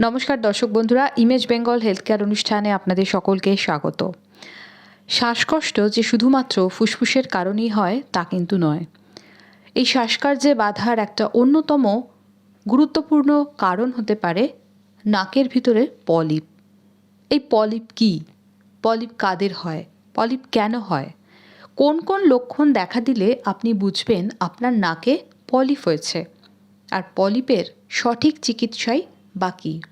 নমস্কার দর্শক বন্ধুরা, ইমেজ বেঙ্গল হেলথ কেয়ার অনুষ্ঠানে আপনাদের সকলকে স্বাগত। শ্বাসকষ্ট যে শুধুমাত্র ফুসফুসের কারণেই হয়, তা কিন্তু নয়। এই শ্বাসকার্যে বাধার একটা অন্যতম গুরুত্বপূর্ণ কারণ হতে পারে নাকের ভিতরে পলিপ। এই পলিপ কি? পলিপ কাদের হয়? পলিপ কেন হয়? কোন কোন লক্ষণ দেখা দিলে আপনি বুঝবেন আপনার নাকে পলিপ হয়েছে? আর পলিপের সঠিক চিকিৎসাই বাকি।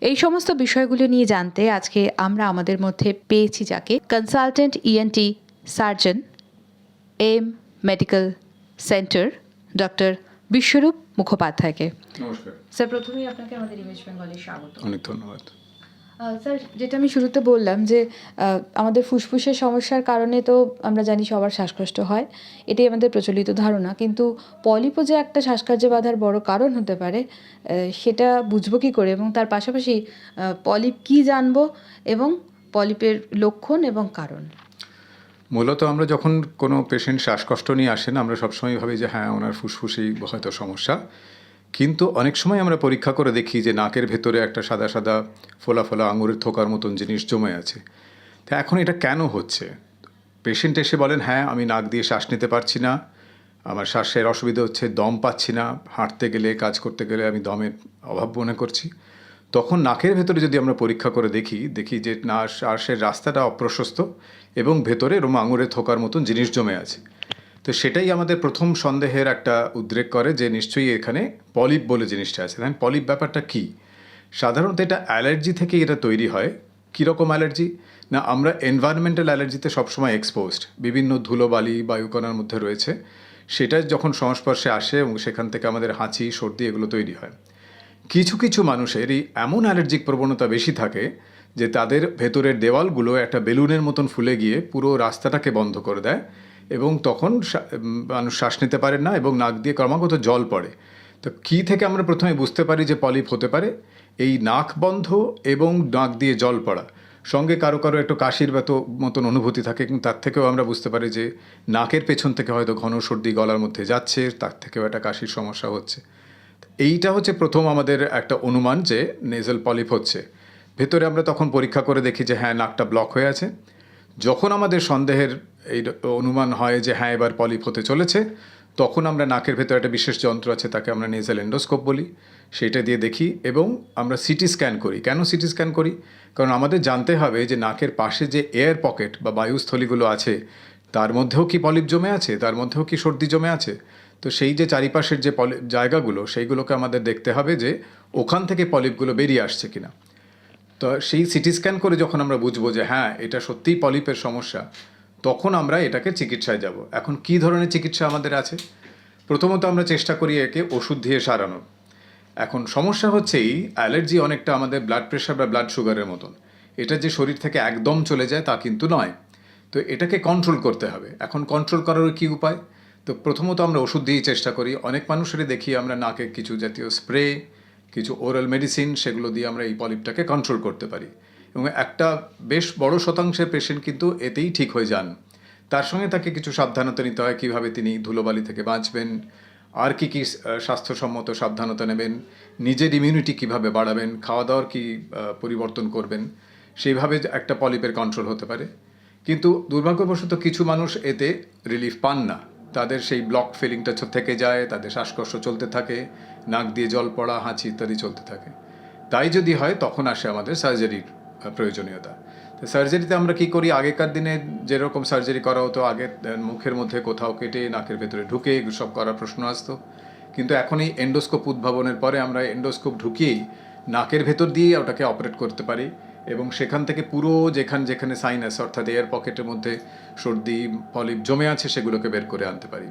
এই সমস্ত বিষয়গুলো নিয়ে জানতে আজকে আমরা আমাদের মধ্যে পেয়েছি যাকে consultant ENT surgeon M medical centre doctor Biswarup মুখোপাধ্যায়কে নমস্কার। স্যার প্রথমেই আপনাকে আমাদের ইমেজ বেঙ্গলে স্বাগত। অনেক ধন্যবাদ। স্যার, যেটা আমি শুরুতে বললাম যে আমাদের ফুসফুসের সমস্যার কারণে তো আমরা জানি সবার শ্বাসকষ্ট হয়, এটাই আমাদের প্রচলিত ধারণা। কিন্তু পলিপো যে একটা শ্বাসকার্যে বাধার বড় কারণ হতে পারে সেটা বুঝব কী করে এবং তার পাশাপাশি পলিপ কী জানব এবং পলিপের লক্ষণ এবং কারণ? মূলত আমরা যখন কোনো পেশেন্ট শ্বাসকষ্ট নিয়ে আসেন আমরা সবসময় ভাবি যে হ্যাঁ ওনার ফুসফুসেই হয়তো সমস্যা। কিন্তু অনেক সময় আমরা পরীক্ষা করে দেখি যে নাকের ভেতরে একটা সাদা সাদা ফোলা ফোলা আঙুরের থোকার মতন জিনিস জমে আছে। তা এখন এটা কেন হচ্ছে? পেশেন্ট এসে বলেন হ্যাঁ আমি নাক দিয়ে শ্বাস নিতে পারছি না। আমার শ্বাসের অসুবিধা হচ্ছে, দম পাচ্ছি না। হাঁটতে গেলে, কাজ করতে গেলে আমি দমের অভাব মনে করছি। তখন নাকের ভেতরে যদি আমরা পরীক্ষা করে দেখি দেখি যে না, শ্বাসের রাস্তাটা অপ্রশস্ত এবং ভেতরে এরম আঙুরে থোকার মতন জিনিস জমে আছে। তো সেটাই আমাদের প্রথম সন্দেহের একটা উদ্রেক করে যে নিশ্চয়ই এখানে পলিপ বলে জিনিসটা আছে। দেখেন পলিপ ব্যাপারটা কী? সাধারণত এটা অ্যালার্জি থেকেই এটা তৈরি হয়। কীরকম অ্যালার্জি? না, আমরা এনভায়রনমেন্টাল অ্যালার্জিতে সবসময় এক্সপোজড বিভিন্ন ধুলোবালি, বায়ুকণার মধ্যে রয়েছে। সেটা যখন সংস্পর্শে আসে এবং সেখান থেকে আমাদের হাঁচি, সর্দি এগুলো তৈরি হয়। কিছু কিছু মানুষের এই এমন অ্যালার্জিক প্রবণতা বেশি থাকে যে তাদের ভেতরের দেওয়ালগুলো একটা বেলুনের মতন ফুলে গিয়ে পুরো রাস্তাটাকে বন্ধ করে দেয়। এবং তখন মানুষ শ্বাস নিতে পারে না এবং নাক দিয়ে ক্রমাগত জল পড়ে। তো কী থেকে আমরা প্রথমে বুঝতে পারি যে পলিপ হতে পারে? এই নাক বন্ধ এবং নাক দিয়ে জল পড়া। সঙ্গে কারও কারও একটু কাশির মতো, মতন অনুভূতি থাকে, কিন্তু তার থেকেও আমরা বুঝতে পারি যে নাকের পেছন থেকে হয়তো ঘন সর্দি গলার মধ্যে যাচ্ছে, তার থেকেও একটা কাশির সমস্যা হচ্ছে। এইটা হচ্ছে প্রথম আমাদের একটা অনুমান যে নেজেল পলিপ হচ্ছে। ভেতরে আমরা তখন পরীক্ষা করে দেখি যে হ্যাঁ নাকটা ব্লক হয়ে আছে। যখন আমাদের সন্দেহের এই অনুমান হয় যে হ্যাঁ এবার পলিপ হতে চলেছে। তখন আমরা নাকের ভেতরে একটা বিশেষ যন্ত্র আছে, তাকে আমরা নেজাল এন্ডোস্কোপ বলি। সেইটা দিয়ে দেখি এবং আমরা সিটি স্ক্যান করি। কেন সিটি স্ক্যান করি? কারণ আমাদের জানতে হবে যে নাকের পাশে যে এয়ার পকেট বা বায়ুস্থলীগুলো আছে, তার মধ্যেও কি পলিপ জমে আছে? তার মধ্যেও কি সর্দি জমে আছে? তো সেই যে চারিপাশের যে পলি, জায়গাগুলো, সেইগুলোকে আমাদের দেখতে হবে যে ওখান থেকে পলিপগুলো বেরিয়ে আসছে কিনা। তো সেই সিটি স্ক্যান করে যখন আমরা বুঝব যে হ্যাঁ এটা সত্যিই পলিপের সমস্যা তখন আমরা এটাকে চিকিৎসায় যাব। এখন কি ধরনের চিকিৎসা আমাদের আছে? প্রথমত আমরা চেষ্টা করি একে ওষুধ দিয়ে সারানোর। এখন সমস্যা হচ্ছে এই অ্যালার্জি অনেকটা আমাদের ব্লাড প্রেশার বা ব্লাড সুগারের মতন। এটা যে শরীর থেকে একদম চলে যায় তা কিন্তু নয়। তো এটাকে কন্ট্রোল করতে হবে। এখন কন্ট্রোল করার কি উপায়? তো প্রথমত আমরা ওষুধ দিয়েই চেষ্টা করি। অনেক মানুষেরই দেখি আমরা নাকে কিছু জাতীয় স্প্রে কিছু ওরাল মেডিসিন সেগুলো দিয়ে আমরা এই পলিপটাকে কন্ট্রোল করতে পারি। এবং একটা বেশ বড় শতাংশের পেশেন্ট কিন্তু এতেই ঠিক হয়ে যান। তার সঙ্গে তাকে কিছু সাবধানতা নিতে হয়, কীভাবে তিনি ধুলোবালি থেকে বাঁচবেন, আর কী কী স্বাস্থ্যসম্মত সাবধানতা নেবেন, নিজের ইমিউনিটি কীভাবে বাড়াবেন খাওয়া দাওয়ার কী পরিবর্তন করবেন সেইভাবে একটা পলিপের কন্ট্রোল হতে পারে। কিন্তু দুর্ভাগ্যবশত কিছু মানুষ এতে রিলিফ পান না। তাদের সেই ব্লক ফিলিংটা থেকে যায়, তাদের শ্বাসকষ্ট চলতে থাকে, নাক দিয়ে জল পড়া, হাঁচি ইত্যাদি চলতে থাকে। তাই যদি হয়, তখন আসে আমাদের সার্জারির প্রয়োজনীয়তা। তো সার্জারিতে আমরা কি করি? আগেকার দিনে যেরকম সার্জারি করা হতো আগে মুখের মধ্যে কোথাও কেটে নাকের ভেতরে ঢুকে সব করার প্রশ্ন আসতো। কিন্তু এখন এই এন্ডোস্কোপ উদ্ভাবনের পরে আমরা এন্ডোস্কোপ ঢুকিয়েই নাকের ভেতর দিয়ে ওটাকে অপারেট করতে পারি এবং সেখান থেকে পুরো যেখান যেখানে সাইনাস অর্থাৎ এয়ার পকেটের মধ্যে সর্দি পলিপ জমে আছে সেগুলোকে বের করে আনতে পারি।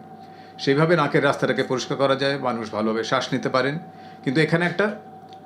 সেইভাবে নাকের রাস্তাটাকে পরিষ্কার করা যায়, মানুষ ভালোভাবে শ্বাস নিতে পারেন। কিন্তু এখানে একটা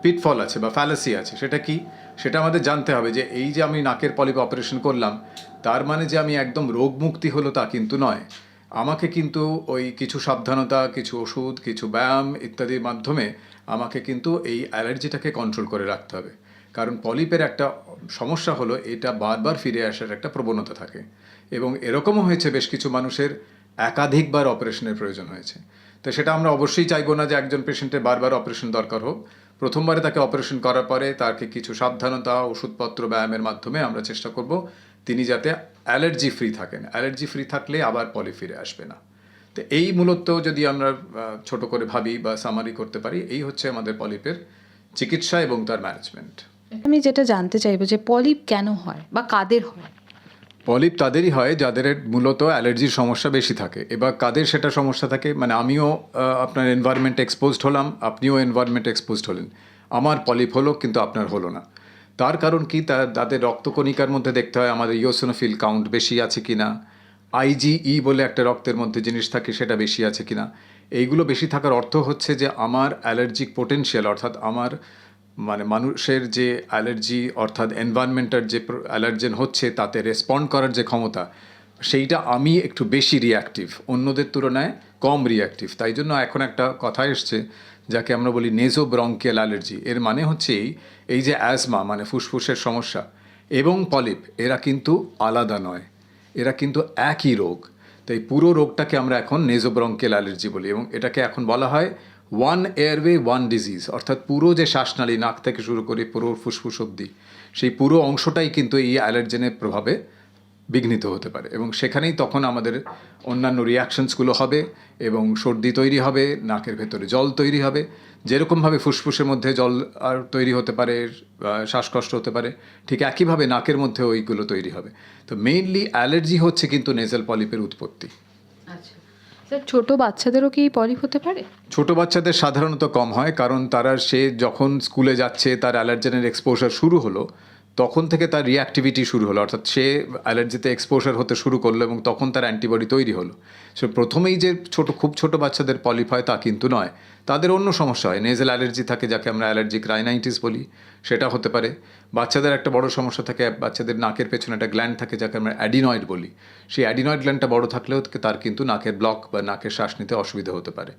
পিটফল আছে বা ফ্যালাসি আছে, সেটা কি? সেটা আমাদের জানতে হবে যে এই যে আমি নাকের পলিপ অপারেশন করলাম, তার মানে যে আমি একদম রোগ মুক্তি হলো তা কিন্তু নয়। আমাকে কিন্তু ওই কিছু সাবধানতা, কিছু ওষুধ, কিছু ব্যায়াম ইত্যাদির মাধ্যমে আমাকে কিন্তু এই অ্যালার্জিটাকে কন্ট্রোল করে রাখতে হবে। কারণ পলিপের একটা সমস্যা হলো এটা বারবার ফিরে আসার একটা প্রবণতা থাকে। এবং এরকমও হয়েছে বেশ কিছু মানুষের একাধিকবার অপারেশনের প্রয়োজন হয়েছে। তো সেটা আমরা অবশ্যই চাইব না যে একজন পেশেন্টের বারবার অপারেশন দরকার হোক। প্রথমবারে তাকে অপারেশন করার পরে তাকে কিছু সাবধানতা, ওষুধপত্র ব্যায়ামের মাধ্যমে আমরা চেষ্টা করব তিনি যাতে অ্যালার্জি ফ্রি থাকেন। অ্যালার্জি ফ্রি থাকলে আবার পলি ফিরে আসবে না। তো এই মূলত যদি আমরা ছোট করে ভাবি বা সামারি করতে পারি, এই হচ্ছে আমাদের পলিপের চিকিৎসা এবং তার ম্যানেজমেন্ট আমি যেটা জানতে চাইব যে পলিপ কেন হয় বা কাদের হয়? পলিপ তাদেরই হয় যাদের মূলত অ্যালার্জির সমস্যা বেশি থাকে। এবার কাদের সেটা সমস্যা থাকে? মানে আমিও আপনার এনভায়রনমেন্ট এক্সপোজড হলাম, আপনিও এনভায়রনমেন্ট এক্সপোজড হলেন। আমার পলিপ হলো, কিন্তু আপনার হলো না। তার কারণ কি? তা, তাদের রক্তকণিকার মধ্যে দেখতে হয় আমাদের ইওসোনোফিল কাউন্ট বেশি আছে কি না আইজিই বলে একটা রক্তের মধ্যে জিনিস থাকে, সেটা বেশি আছে কি না এইগুলো বেশি থাকার অর্থ হচ্ছে যে আমার অ্যালার্জিক পোটেনশিয়াল অর্থাৎ আমার মানে মানুষের যে অ্যালার্জি অর্থাৎ এনভায়রনমেন্টের যে অ্যালার্জেন হচ্ছে, তাতে রেসপন্ড করার যে ক্ষমতা, সেইটা আমি একটু বেশি রিয়াক্টিভ অন্যদের তুলনায় কম রিয়াক্টিভ তাই জন্য এখন একটা কথা এসছে, যাকে আমরা বলি নেজো ব্রঙ্কিয়াল অ্যালার্জি এর মানে হচ্ছে এই যে অ্যাজমা মানে ফুসফুসের সমস্যা এবং পলিপ এরা কিন্তু আলাদা নয়, এরা কিন্তু একই রোগ। তাই পুরো রোগটাকে আমরা এখন নেজোব্রঙ্কেল অ্যালার্জি বলি এবং এটাকে এখন বলা হয় ওয়ান এয়ারওয়ে ওয়ান ডিজিজ অর্থাৎ পুরো যে শ্বাসনালী, নাক থেকে শুরু করে পুরো ফুসফুস অবধি, সেই পুরো অংশটাই কিন্তু এই অ্যালার্জেনের প্রভাবে বিঘ্নিত হতে পারে। এবং সেখানেই তখন আমাদের অন্যান্য রিয়াকশনসগুলো হবে এবং সর্দি তৈরি হবে, নাকের ভেতরে জল তৈরি হবে। যেরকমভাবে ফুসফুসের মধ্যে জল আর তৈরি হতে পারে শ্বাসকষ্ট হতে পারে, ঠিক একইভাবে নাকের মধ্যে ওইগুলো তৈরি হবে। তো মেইনলি অ্যালার্জি হচ্ছে কিন্তু নেজাল পলিপের উৎপত্তি। স্যার, ছোট বাচ্চাদেরও কি পলিপ হতে পারে? ছোট বাচ্চাদের সাধারণত কম হয়, কারণ তারা সে যখন স্কুলে যাচ্ছে, তার অ্যালার্জেনের এক্সপোজার শুরু হলো, তখন থেকে তার রিঅ্যাক্টিভিটি শুরু হলো। অর্থাৎ সে অ্যালার্জিতে এক্সপোজার হতে শুরু করল এবং তখন তার অ্যান্টিবডি তৈরি হলো। সে প্রথমেই যে ছোট, খুব ছোট বাচ্চাদের পলিপ হয়, তা কিন্তু নয়। তাদের অন্য সমস্যা হয়। নেজেল অ্যালার্জি থাকে, যাকে আমরা অ্যালার্জিক রাইনাইটিস বলি, সেটা হতে পারে। বাচ্চাদের একটা বড় সমস্যা থাকে বাচ্চাদের নাকের পেছনে একটা গ্ল্যান্ড থাকে যাকে আমরা অ্যাডিনয়েড বলি। সেই অ্যাডিনয়েড গ্ল্যান্ডটা বড় থাকলেও তার কিন্তু নাকের ব্লক বা নাকের শ্বাস নিতে অসুবিধা হতে পারে।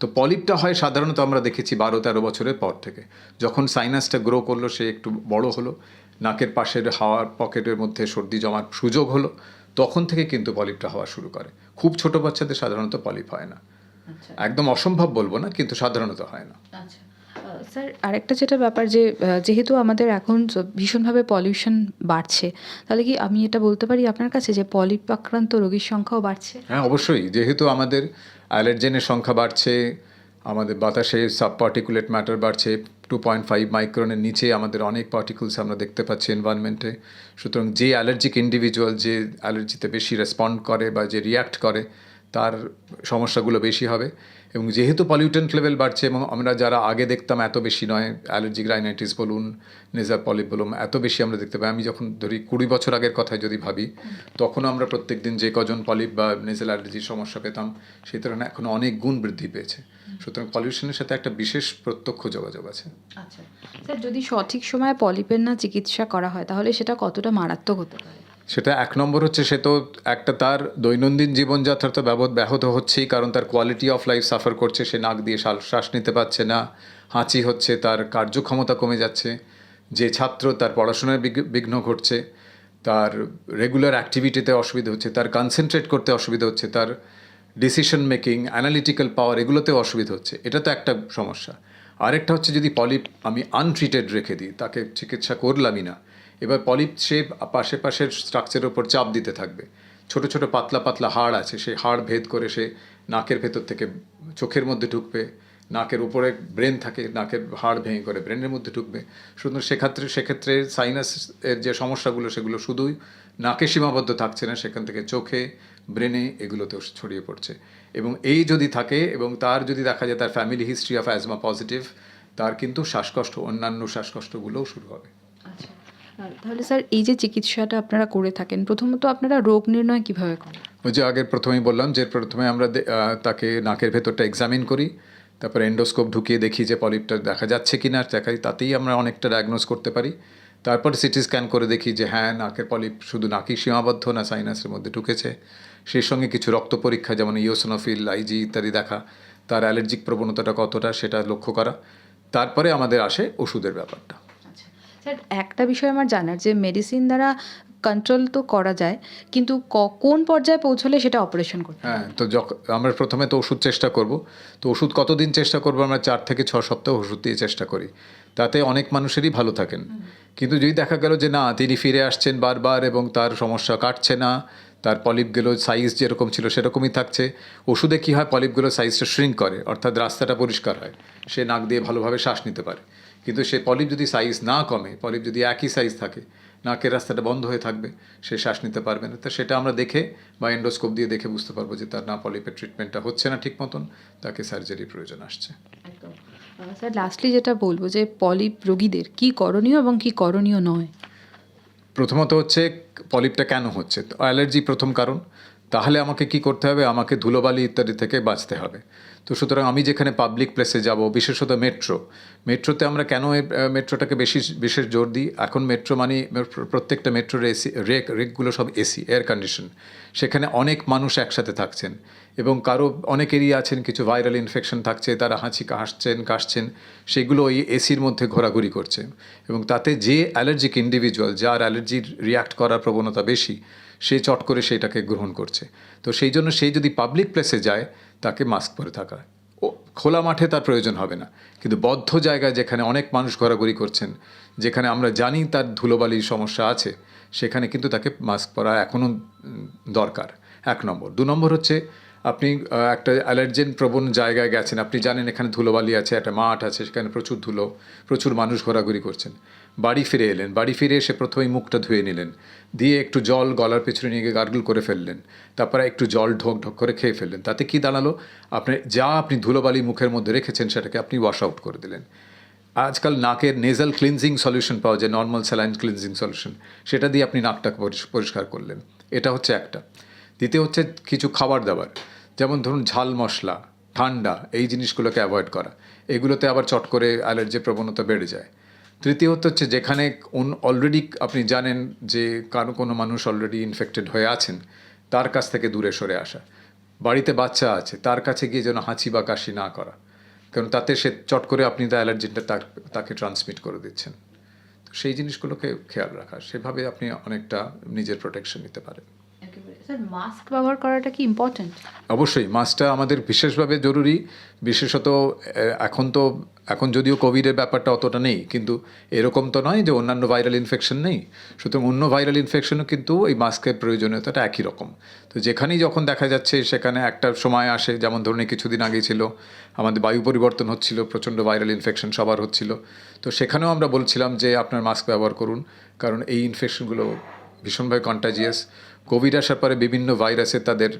তো পলিপটা হয় সাধারণত আমরা দেখেছি বারো তেরো বছরের পর থেকে। যখন সাইনাসটা গ্রো করল সে একটু বড় হলো নাকের পাশের হাওয়ার পকেটের মধ্যে সর্দি জমার সুযোগ হলো তখন থেকে কিন্তু পলিপটা হওয়া শুরু করে। খুব ছোট বাচ্চাদের সাধারণত পলিপ হয় না। আচ্ছা। একদম অসম্ভব বলব না কিন্তু সাধারণত হয় না। আচ্ছা। স্যার, আরেকটা যেটা ব্যাপার যে যেহেতু আমাদের এখন ভীষণভাবে পলিউশন বাড়ছে, তাহলে কি আমি এটা বলতে পারি আপনার কাছে যে পলিপ আক্রান্ত রোগীর সংখ্যাও বাড়ছে? হ্যাঁ অবশ্যই। যেহেতু আমাদের অ্যালার্জেনের সংখ্যা বাড়ছে, আমাদের বাতাসে সাব পার্টিকুলেট ম্যাটার বাড়ছে টু পয়েন্ট ফাইভ মাইক্রনের নিচে আমাদের অনেক পার্টিকুলস আমরা দেখতে পাচ্ছি এনভায়রনমেন্টে সুতরাং যে অ্যালার্জিক ইন্ডিভিজুয়াল যে অ্যালার্জিতে বেশি রেসপন্ড করে বা যে রিয়াক্ট করে, তার সমস্যাগুলো বেশি হবে। এবং যেহেতু পলিউটেন্ট লেভেল বাড়ছে এবং আমরা যারা আগে দেখতাম এত বেশি নয় অ্যালার্জিক রাইনাইটিস বলুন নেজার পলিপ বলুন, এত বেশি আমরা দেখতে পাই। আমি যখন ধরি কুড়ি বছর আগের কথায় যদি ভাবি, তখন আমরা প্রত্যেক দিন যে কজন পলিপ বা নেজাল অ্যালার্জির সমস্যা পেতাম, সেই তুলনায় এখন অনেক গুণ বৃদ্ধি পেয়েছে। সুতরাং পলিউশনের সাথে একটা বিশেষ প্রত্যক্ষ যোগাযোগ আছে। আচ্ছা। স্যার, যদি সঠিক সময়ে পলিপের না চিকিৎসা করা হয়, তাহলে সেটা কতটা মারাত্মক হতে পারে? সেটা এক নম্বর হচ্ছে সে তো একটা তার দৈনন্দিন জীবনযাত্রা তো ব্যাহত ব্যাহত হচ্ছেই, কারণ তার কোয়ালিটি অফ লাইফ সাফার করছে, সে নাক দিয়ে শ্বাস নিতে পারছে না, হাঁচি হচ্ছে, তার কার্যক্ষমতা কমে যাচ্ছে, যে ছাত্র তার পড়াশোনায় বিঘ্ন- বিঘ্ন ঘটছে, তার রেগুলার অ্যাক্টিভিটিতে অসুবিধা হচ্ছে, তার কনসেন্ট্রেট করতে অসুবিধা হচ্ছে, তার ডিসিশন মেকিং অ্যানালিটিক্যাল পাওয়ার এগুলোতেও অসুবিধা হচ্ছে, এটা তো একটা সমস্যা। আরেকটা হচ্ছে যদি পলিপ আমি আনট্রিটেড রেখে দিই, তাকে চিকিৎসা করলামই না এবার পলিপ সে পাশে পাশের স্ট্রাকচারের উপর চাপ দিতে থাকবে। ছোট ছোট, পাতলা পাতলা হাড় আছে সেই হাড় ভেদ করে সে নাকের ভেতর থেকে চোখের মধ্যে ঢুকবে, নাকের উপরে ব্রেন থাকে, নাকের হাড় ভেঙে করে ব্রেনের মধ্যে ঢুকবে। সুতরাং সেক্ষেত্রে সেক্ষেত্রে সাইনাস এর যে সমস্যাগুলো, সেগুলো শুধুই নাকে সীমাবদ্ধ থাকছে না, সেখান থেকে চোখে, ব্রেনে এগুলোতেও ছড়িয়ে পড়ছে। এবং এই যদি থাকে, এবং তার যদি দেখা যায় তার family history of asthma positive তার কিন্তু শ্বাসকষ্ট, অন্যান্য শ্বাসকষ্টগুলোও শুরু হবে। আচ্ছা। তাহলে স্যার, এই যে চিকিৎসাটা আপনারা করে থাকেন, প্রথমত আপনারা রোগ নির্ণয় কীভাবে করেন? ওই যে আগের প্রথমেই বললাম যে প্রথমে আমরা তাকে নাকের ভেতরটা এক্সামিন করি, তারপরে এন্ডোস্কোপ ঢুকিয়ে দেখি যে পলিপটা দেখা যাচ্ছে কি না দেখাই, তাতেই আমরা অনেকটা ডায়াগনোস করতে পারি। তারপর সিটি স্ক্যান করে দেখি যে হ্যাঁ নাকের পলিপ শুধু নাকই সীমাবদ্ধ না সাইনাসের মধ্যে ঢুকেছে। সেই সঙ্গে কিছু রক্ত পরীক্ষা, যেমন ইওসোনোফিল আইজি ইত্যাদি দেখা, তার অ্যালার্জিক প্রবণতাটা কতটা সেটা লক্ষ্য করা। তারপরে আমাদের আসে ওষুধের ব্যাপারটা। স্যার একটা বিষয় আমার জানার যে মেডিসিন দ্বারা কন্ট্রোল তো করা যায় কিন্তু কোন পর্যায়ে পৌঁছলে সেটা অপারেশন করতে হ্যাঁ তো যখন আমরা প্রথমে তো ওষুধ চেষ্টা করব। তো ওষুধ কতদিন চেষ্টা করব? আমরা চার থেকে ছ সপ্তাহ ওষুধ দিয়ে চেষ্টা করি। তাতে অনেক মানুষেরই ভালো থাকেন। কিন্তু যদি দেখা গেল যে না তিনি ফিরে আসছেন বারবার এবং তার সমস্যা কাটছে না তার পলিপগুলো সাইজ যেরকম ছিল সেরকমই থাকছে ওষুধে কী হয়? পলিপগুলো সাইজটা শ্রিঙ্ক করে অর্থাৎ রাস্তাটা পরিষ্কার হয়। সে নাক দিয়ে ভালোভাবে শ্বাস নিতে পারে। কিন্তু সে পলিপ যদি সাইজ না কমে পলিপ যদি একই সাইজ থাকে নাকের রাস্তাটা বন্ধ হয়ে থাকবে সে শ্বাস নিতে পারবে না। তো সেটা আমরা দেখে বা এন্ডোস্কোপ দিয়ে দেখে বুঝতে পারব যে তার না পলিপের ট্রিটমেন্টটা হচ্ছে না ঠিক মতন তাকে সার্জারি প্রয়োজন আসছে। স্যার লাস্টলি যেটা বলব যে পলিপ রোগীদের কি করণীয় এবং কি করণীয় নয়? প্রথমত হচ্ছে পলিপটা কেন হচ্ছে? তো অ্যালার্জি প্রথম কারণ। তাহলে আমাকে কি করতে হবে? আমাকে ধুলোবালি ইত্যাদি থেকে বাঁচতে হবে। তো সুতরাং আমি যেখানে পাবলিক প্লেসে যাব, বিশেষত মেট্রো মেট্রোতে আমরা কেন মেট্রোটাকে বেশি, বিশেষ জোর দিই? এখন মেট্রো মানে প্রত্যেকটা মেট্রোর এসি রেক রেকগুলো সব এসি এয়ার কন্ডিশন সেখানে অনেক মানুষ একসাথে থাকছেন এবং কারও অনেকেরই আছেন, কিছু ভাইরাল ইনফেকশন থাকছে, তারা হাঁচি হাসছেন কাশছেন, সেগুলো ওই এসির মধ্যে ঘোরাঘুরি করছে। এবং তাতে যে অ্যালার্জিক ইন্ডিভিজুয়াল যার অ্যালার্জির রিয়াক্ট করার প্রবণতা বেশি সে চট করে সেটাকে গ্রহণ করছে। তো সেই জন্য সে যদি পাবলিক প্লেসে যায়, তাকে মাস্ক পরে থাকা। ও খোলা মাঠে তার প্রয়োজন হবে না। কিন্তু বদ্ধ জায়গায় যেখানে অনেক মানুষ ঘোরাঘুরি করছেন, যেখানে আমরা জানি তার ধুলোবালির সমস্যা আছে, সেখানে কিন্তু তাকে মাস্ক পরা এখনও দরকার। এক নম্বর। দু নম্বর হচ্ছে, আপনি একটা অ্যালার্জেন প্রবণ জায়গায় গেছেন, আপনি জানেন এখানে ধুলোবালি আছে, একটা মাঠ আছে, সেখানে প্রচুর ধুলো, প্রচুর মানুষ ঘোরাঘুরি করছেন। বাড়ি ফিরে এলেন। বাড়ি ফিরে এসে প্রথমেই মুখটা ধুয়ে নিলেন। দিয়ে একটু জল গলার পেছনে নিয়ে গিয়ে গার্গল করে ফেললেন। তারপরে একটু জল ঢোক ঢোক করে খেয়ে ফেললেন। তাতে কি দাঁড়াল? আপনি যা আপনি ধুলোবালি মুখের মধ্যে রেখেছেন সেটাকে আপনি ওয়াশ আউট করে দিলেন। আজকাল নাকের নেজাল ক্লিনজিং সলিউশন পাওয়া যায় নর্মাল স্যালাইন ক্লিনজিং সলিউশন সেটা দিয়ে আপনি পরিষ- পরিষ্কার করলেন। এটা হচ্ছে একটা। দ্বিতীয় হচ্ছে কিছু খাবার দাবার। যেমন ধরুন ঝাল মশলা, ঠান্ডা, এই জিনিসগুলোকে অ্যাভয়েড করা। এগুলোতে আবার চট করে অ্যালার্জি প্রবণতা বেড়ে যায়। তৃতীয়ত হচ্ছে যেখানে অলরেডি আপনি জানেন যে কারও কোনো মানুষ অলরেডি ইনফেক্টেড হয়ে আছেন, তার কাছ থেকে দূরে সরে আসা। বাড়িতে বাচ্চা আছে, তার কাছে গিয়ে যেন হাঁচি বা কাশি না করা। কারণ তাতে সে চট করে আপনি তার অ্যালার্জিটা তার, তাকে ট্রান্সমিট করে দিচ্ছেন। সেই জিনিসগুলোকে খেয়াল রাখা, সেভাবে আপনি অনেকটা নিজের প্রোটেকশন নিতে পারেন। মাস্ক ব্যবহার করাটা কি ইম্পর্টেন্ট অবশ্যই মাস্কটা আমাদের বিশেষভাবে জরুরি। বিশেষত এখন তো, এখন যদিও কোভিডের ব্যাপারটা অতটা নেই, কিন্তু এরকম তো নয় যে অন্যান্য ভাইরাল ইনফেকশন নেই। সুতরাং অন্য ভাইরাল ইনফেকশনও কিন্তু এই মাস্কের প্রয়োজনীয়তাটা একই রকম। তো যেখানেই যখন দেখা যাচ্ছে, সেখানে একটা সময় আসে, যেমন ধরুন কিছুদিন আগে ছিল, আমাদের বায়ু পরিবর্তন হচ্ছিল, প্রচণ্ড ভাইরাল ইনফেকশন সবার হচ্ছিল। তো সেখানেও আমরা বলছিলাম যে আপনার মাস্ক ব্যবহার করুন, কারণ এই ইনফেকশনগুলো ভীষণভাবে কন্টাজিয়াস কোভিড আসার পরে বিভিন্ন ভাইরাসে তাদের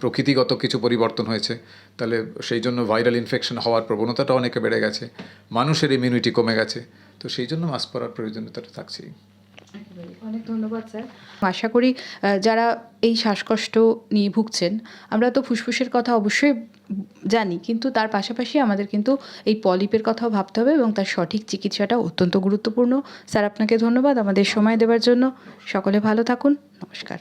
প্রকৃতিগত কিছু পরিবর্তন হয়েছে। তাহলে সেই জন্য ভাইরাল ইনফেকশন হওয়ার প্রবণতাটা অনেকে বেড়ে গেছে। মানুষের ইমিউনিটি কমে গেছে। তো সেই জন্য মাস্ক পরার প্রয়োজনীয়তাটা থাকছেই। অনেক ধন্যবাদ, স্যার। আশা করি যারা এই শ্বাসকষ্ট নিয়ে ভুগছেন, আমরা তো ফুসফুসের কথা অবশ্যই জানি, কিন্তু তার পাশাপাশি আমাদের কিন্তু এই পলিপের কথাও ভাবতে হবে এবং তার সঠিক চিকিৎসাটা অত্যন্ত গুরুত্বপূর্ণ। স্যার, আপনাকে ধন্যবাদ আমাদের সময় দেওয়ার জন্য। সকলে ভালো থাকুন। নমস্কার।